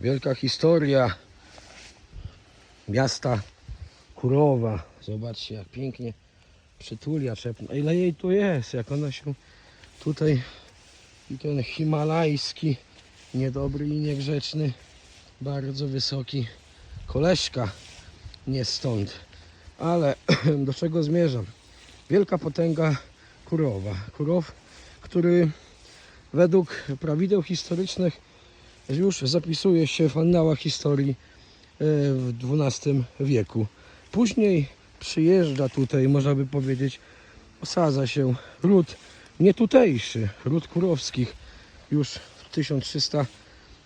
Wielka historia miasta Kurowa. Zobaczcie jak pięknie przytulia czepna. Ile jej tu jest, jak ona się tutaj i ten himalajski, niedobry i niegrzeczny, bardzo wysoki koleżka nie stąd. Ale do czego zmierzam? Wielka potęga Kurowa. Kurow, który według prawideł historycznych już zapisuje się w annałach historii e, w XII wieku. Później przyjeżdża tutaj, można by powiedzieć, osadza się ród nie tutejszy, ród kurowskich już w 1300,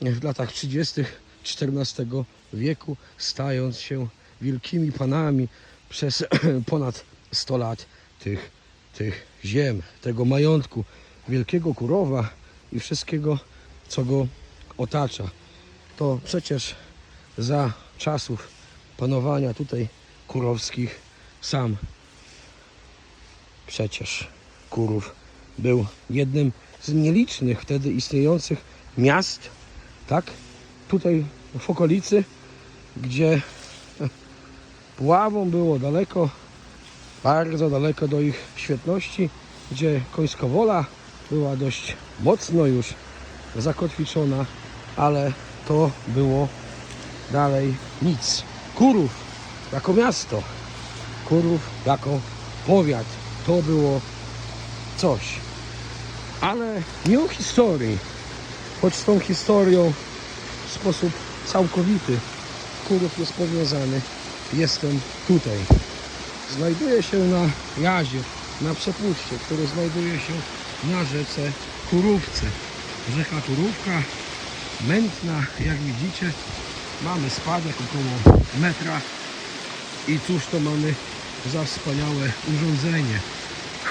w latach 30. XIV wieku, stając się wielkimi panami przez ponad 100 lat tych, tych ziem, tego majątku wielkiego Kurowa i wszystkiego, co go otacza. To przecież za czasów panowania tutaj kurowskich sam przecież Kurów był jednym z nielicznych wtedy istniejących miast, tak? Tutaj w okolicy, gdzie Puławą było daleko, bardzo daleko do ich świetności, gdzie końskowola była dość mocno już zakotwiczona, ale to było dalej nic. Kurów jako miasto, Kurów jako powiat, to było coś. Ale nie o historii, choć z tą historią w sposób całkowity Kurów jest powiązany. Jestem tutaj. Znajduję się na jazie, na przepuście, które znajduje się na rzece Kurówce. Rzeka Kurówka, mętna, jak widzicie. Mamy spadek około metra. I cóż to mamy za wspaniałe urządzenie.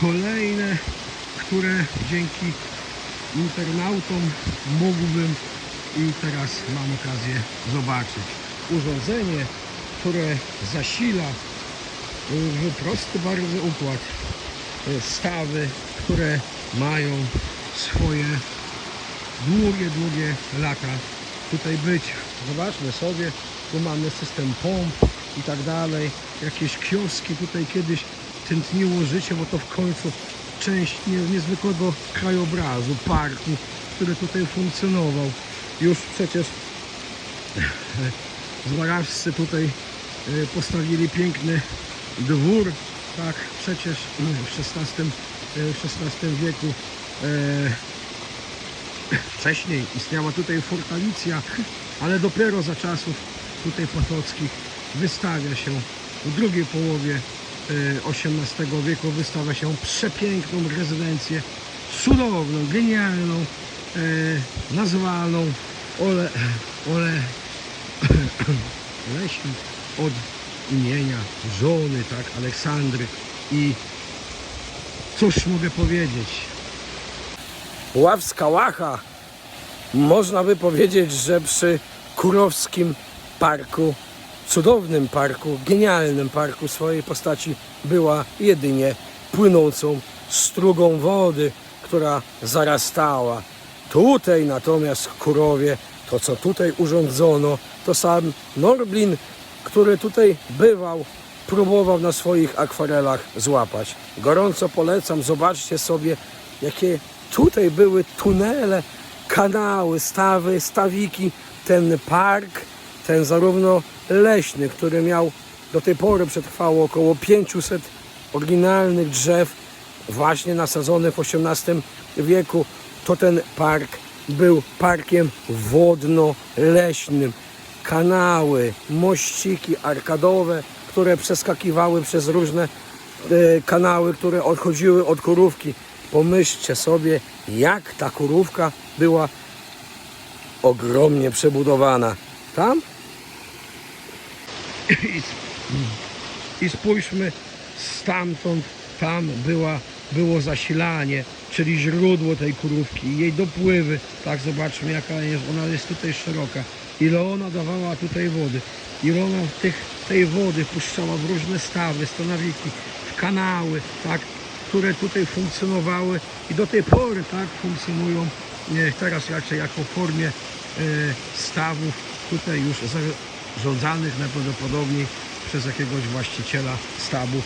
Kolejne, które dzięki internautom mógłbym i teraz mam okazję zobaczyć. Urządzenie, które zasila w prosty bardzo układ e, stawy, które mają swoje długie, długie lata tutaj być. Zobaczmy sobie, tu mamy system pomp i tak dalej, jakieś kioski tutaj kiedyś tętniło życie, bo to w końcu część nie, niezwykłego krajobrazu, parku, który tutaj funkcjonował. Już przecież Zwaraszcy tutaj e, postawili piękny dwór, tak przecież w XVI, e, w XVI wieku e, wcześniej istniała tutaj fortalicja, ale dopiero za czasów tutaj potockich wystawia się w drugiej połowie e, XVIII wieku wystawia się przepiękną rezydencję, cudowną, genialną, e, nazwaną Ole, Ole Leśnik od imienia żony, tak, Aleksandry. I cóż mogę powiedzieć, Ławska Łacha można by powiedzieć, że przy Kurowskim Parku, cudownym parku, genialnym parku swojej postaci była jedynie płynącą strugą wody, która zarastała. Tutaj natomiast Kurowie, to co tutaj urządzono, to sam Norblin, który tutaj bywał, próbował na swoich akwarelach złapać. Gorąco polecam, zobaczcie sobie, jakie tutaj były tunele, kanały, stawy, stawiki, ten park, ten zarówno leśny, który miał do tej pory przetrwało około 500 oryginalnych drzew, właśnie nasadzonych w XVIII wieku, to ten park był parkiem wodno-leśnym. Kanały, mościki arkadowe, które przeskakiwały przez różne e, kanały, które odchodziły od kurówki. Pomyślcie sobie, jak ta kurówka była ogromnie przebudowana. Tam? I, i spójrzmy stamtąd, tam była, było zasilanie, czyli źródło tej kurówki, jej dopływy. Tak, zobaczmy jaka jest, ona jest tutaj szeroka. Ile ona dawała tutaj wody. Ile ona tych, tej wody puszczała w różne stawy, stanowiki, w kanały, tak, które tutaj funkcjonowały i do tej pory tak funkcjonują, nie, teraz raczej jako formie stawów tutaj już zarządzanych najprawdopodobniej przez jakiegoś właściciela stawów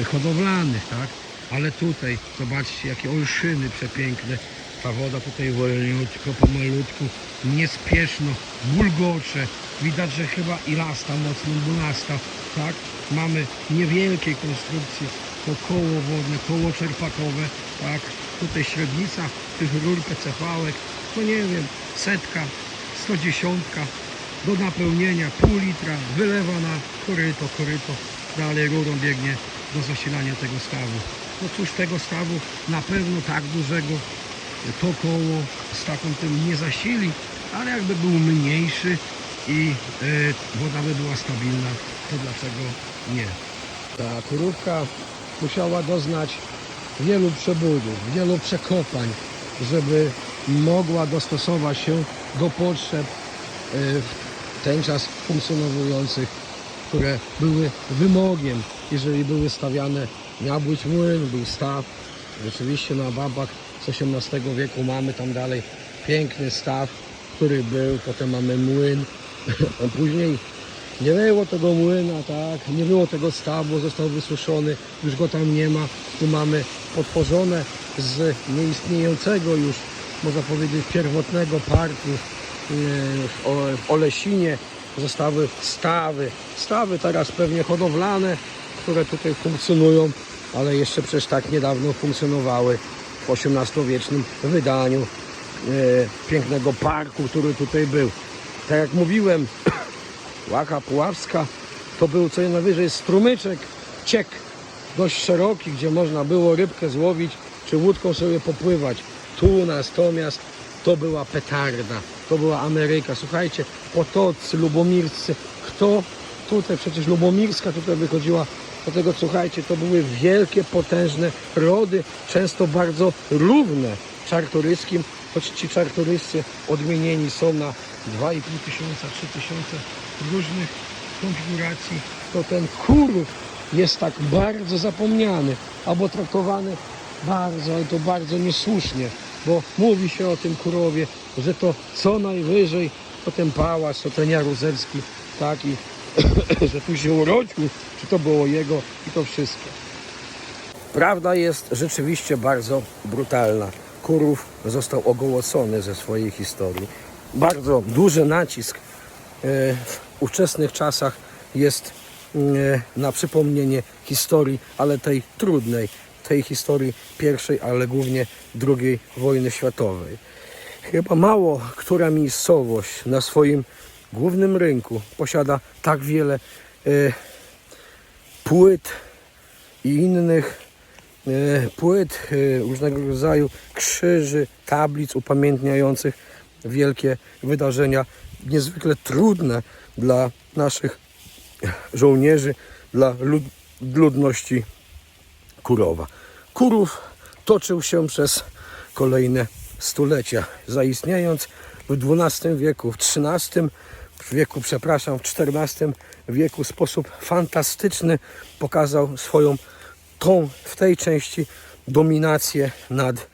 e, hodowlanych, tak? Ale tutaj zobaczcie jakie olszyny przepiękne. Ta woda tutaj wolniutko, pomalutku, niespieszno, bulgocze. Widać, że chyba i lasta mocno bulasta, tak? Mamy niewielkie konstrukcje, to koło wodne, koło czerpakowe, tak? Tutaj średnica tych rur PCV-ek, no nie wiem, setka, 110 do napełnienia pół litra, wylewa na koryto, koryto, dalej rurą biegnie do zasilania tego stawu. No cóż, tego stawu na pewno tak dużego to koło z taką tym nie zasili, ale jakby był mniejszy i e, woda by była stabilna, to dlaczego nie? Ta kurówka musiała doznać wielu przebudów, wielu przekopań, żeby mogła dostosować się do potrzeb e, w ten czas funkcjonujących, które były wymogiem, jeżeli były stawiane, miał być młyn, był staw. Rzeczywiście na babach z XVIII wieku mamy tam dalej piękny staw, który był, potem mamy młyn, a później nie było tego młyna, tak, nie było tego stawu, został wysuszony, już go tam nie ma. Tu mamy potworzone z nieistniejącego już, można powiedzieć, pierwotnego parku e, w Olesinie. Zostały stawy, stawy teraz pewnie hodowlane, które tutaj funkcjonują, ale jeszcze przecież tak niedawno funkcjonowały w XVIII-wiecznym wydaniu e, pięknego parku, który tutaj był. Tak jak mówiłem, Łaka Puławska to był co najwyżej strumyczek, ciek dość szeroki, gdzie można było rybkę złowić czy łódką sobie popływać. Tu natomiast to była petarda, to była Ameryka. Słuchajcie, potocy, lubomirscy, kto tutaj przecież lubomirska tutaj wychodziła do tego, słuchajcie, to były wielkie, potężne rody, często bardzo równe czartoryskim, choć ci czartoryscy odmienieni są na 2,5 tysiąca, 3 tysiące różnych konfiguracji, to ten kurów jest tak bardzo zapomniany albo traktowany bardzo, ale to bardzo niesłusznie, bo mówi się o tym kurowie, że to co najwyżej to ten pałac, to ten Jaruzelski, tak i że tu się urodził, czy to było jego i to wszystko. Prawda jest rzeczywiście bardzo brutalna. Kurów został ogołocony ze swojej historii. Bardzo duży nacisk e, ówczesnych czasach jest e, na przypomnienie historii, ale tej trudnej, tej historii pierwszej, ale głównie II wojny światowej. Chyba mało która miejscowość na swoim głównym rynku posiada tak wiele e, płyt i innych e, płyt różnego rodzaju krzyży, tablic upamiętniających wielkie wydarzenia, niezwykle trudne dla naszych żołnierzy, dla lud ludności Kurowa. Kurów toczył się przez kolejne stulecia, zaistniając w XII wieku, w XIII wieku, przepraszam, w XIV wieku w sposób fantastyczny pokazał swoją tą w tej części dominację nad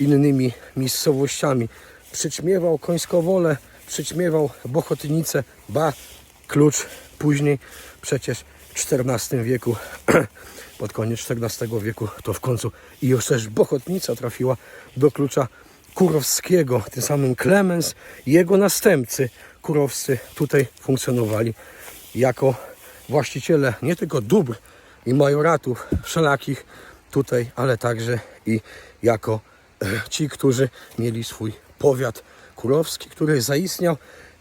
innymi miejscowościami. Przyćmiewał Końskowolę, przyćmiewał Bochotnice, ba, klucz później przecież w XIV wieku, pod koniec XIV wieku, to w końcu i już też Bochotnica trafiła do klucza kurowskiego. Tym samym Klemens i jego następcy kurowscy tutaj funkcjonowali jako właściciele nie tylko dóbr i majoratów wszelakich tutaj, ale także i jako ci, którzy mieli swój powiat kurowski, który zaistniał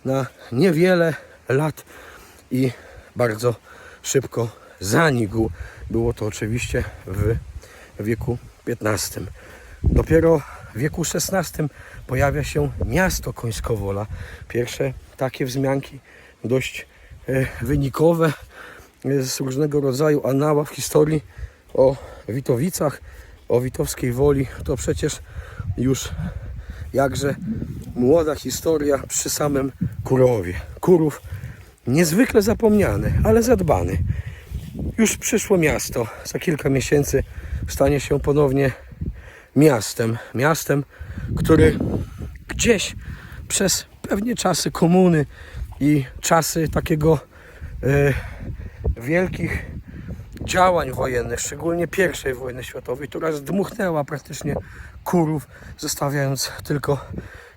na niewiele lat i bardzo szybko zanikł. Było to oczywiście w wieku XV. Dopiero w wieku XVI pojawia się miasto Końskowola. Pierwsze takie wzmianki dość e, wynikowe e, z różnego rodzaju anała w historii o Witowicach, o Witowskiej Woli. To przecież już jakże młoda historia przy samym Kurowie. Kurów niezwykle zapomniany, ale zadbany. Już przyszło miasto. Za kilka miesięcy stanie się ponownie miastem. Miastem, który gdzieś przez pewnie czasy komuny i czasy takiego e, wielkich działań wojennych, szczególnie I wojny światowej, która zdmuchnęła praktycznie kurów, zostawiając tylko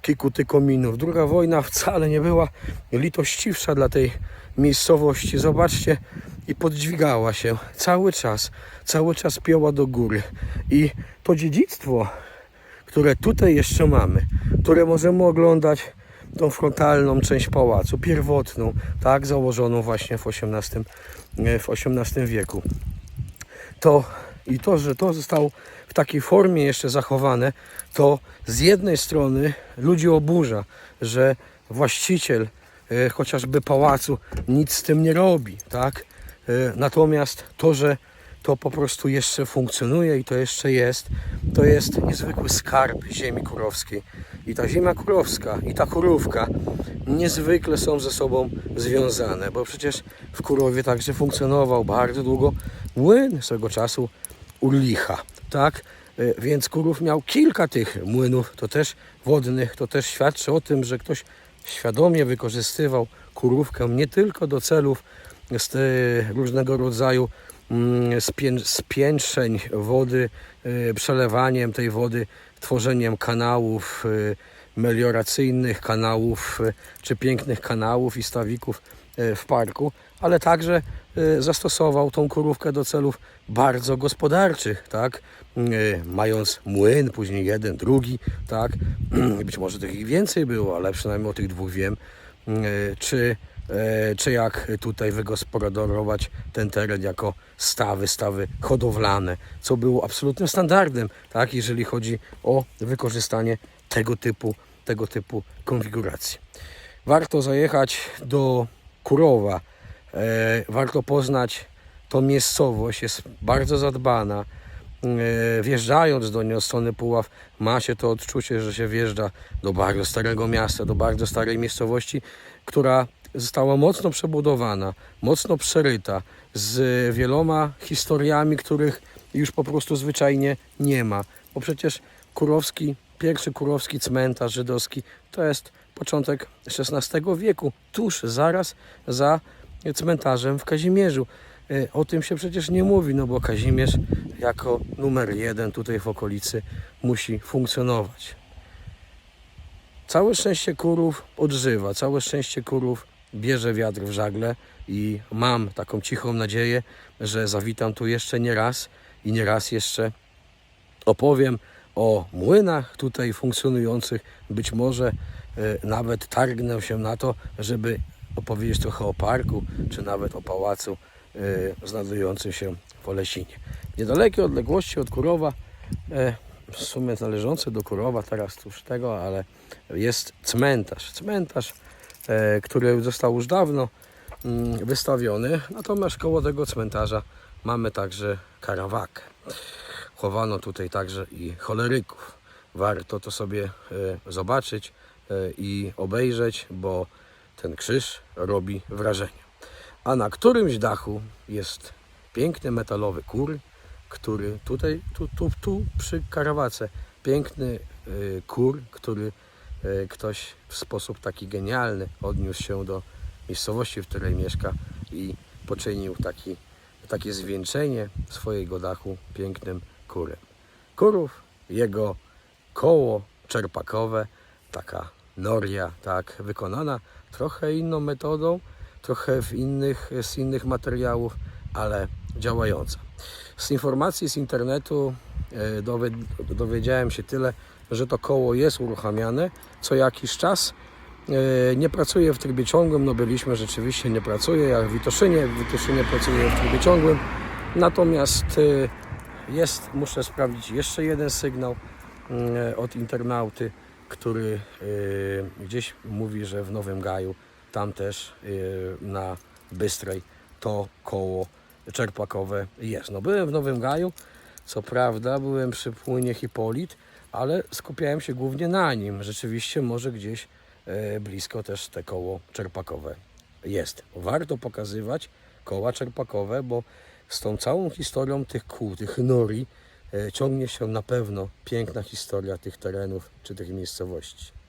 kilku kominów. Druga wojna wcale nie była litościwsza dla tej miejscowości. Zobaczcie, i podźwigała się cały czas, cały czas pięła do góry. I to dziedzictwo, które tutaj jeszcze mamy, które możemy oglądać tą frontalną część pałacu, pierwotną, tak, założoną właśnie w XVIII, e, w XVIII wieku. To i to, że to zostało w takiej formie jeszcze zachowane, to z jednej strony ludzi oburza, że właściciel e, chociażby pałacu nic z tym nie robi, tak? E, Natomiast to, że to po prostu jeszcze funkcjonuje i to jeszcze jest, to jest niezwykły skarb ziemi kurowskiej. I ta ziemia kurowska i ta kurówka niezwykle są ze sobą związane, bo przecież w Kurowie także funkcjonował bardzo długo młyn swego czasu Urlicha, tak? E, Więc Kurów miał kilka tych młynów, to też wodnych, to też świadczy o tym, że ktoś świadomie wykorzystywał kurówkę nie tylko do celów e, różnego rodzaju spię- spiętrzeń wody, e, przelewaniem tej wody, tworzeniem kanałów e, melioracyjnych, kanałów e, czy pięknych kanałów i stawików w parku, ale także zastosował tą kurówkę do celów bardzo gospodarczych, tak? E, Mając młyn, później jeden, drugi, tak? Być może tych ich więcej było, ale przynajmniej o tych dwóch wiem. E, Czy, czy jak tutaj wygospodarować ten teren jako stawy, stawy hodowlane, co było absolutnym standardem, tak? Jeżeli chodzi o wykorzystanie tego typu, tego typu konfiguracji. Warto zajechać do Kurowa, e, warto poznać tą miejscowość, jest bardzo zadbana. E, wjeżdżając do niej od strony Puław, ma się to odczucie, że się wjeżdża do bardzo starego miasta, do bardzo starej miejscowości, która została mocno przebudowana, mocno przeryta, z wieloma historiami, których już po prostu zwyczajnie nie ma. Bo przecież Kurowski, pierwszy Kurowski cmentarz żydowski to jest początek XVI wieku, tuż zaraz za cmentarzem w Kazimierzu. E, O tym się przecież nie mówi, no bo Kazimierz jako numer jeden tutaj w okolicy musi funkcjonować. Całe szczęście kurów odżywa, całe szczęście kurów bierze wiatr w żagle i mam taką cichą nadzieję, że zawitam tu jeszcze nie raz i nie raz jeszcze opowiem o młynach tutaj funkcjonujących. Być może e, nawet targnę się na to, żeby opowiedzieć trochę o parku, czy nawet o pałacu e, znajdującym się w Olesinie. W niedalekiej odległości od Kurowa, e, w sumie należący do Kurowa, teraz już tego, ale jest cmentarz. Cmentarz, który został już dawno mm, wystawiony, natomiast koło tego cmentarza mamy także karawakę. Chowano tutaj także i choleryków. Warto to sobie e, zobaczyć e, i obejrzeć, bo ten krzyż robi wrażenie. A na którymś dachu jest piękny metalowy kur, który tutaj, tu, tu, tu przy karawace, piękny kur, który ktoś w sposób taki genialny odniósł się do miejscowości, w której mieszka i poczynił taki, takie zwieńczenie swojego dachu pięknym kurem. Kurów, jego koło czerpakowe, taka noria, tak, wykonana trochę inną metodą, trochę w innych, z innych materiałów, ale działająca. Z informacji z internetu dowie, dowiedziałem się tyle, że to koło jest uruchamiane co jakiś czas. E, Nie pracuje w trybie ciągłym, no byliśmy rzeczywiście, nie pracuje jak w Witoszynie, w Witoszynie pracuje w trybie ciągłym. Natomiast e, jest, muszę sprawdzić jeszcze jeden sygnał mm, od internauty, który e, gdzieś mówi, że w Nowym Gaju, tam też e, na Bystrej to koło czerpakowe jest. No byłem w Nowym Gaju, co prawda byłem przy płynie Hipolit, ale skupiałem się głównie na nim. Rzeczywiście może gdzieś e, blisko też te koło czerpakowe jest. Warto pokazywać koła czerpakowe, bo z tą całą historią tych kół, tych nori e, ciągnie się na pewno piękna historia tych terenów czy tych miejscowości.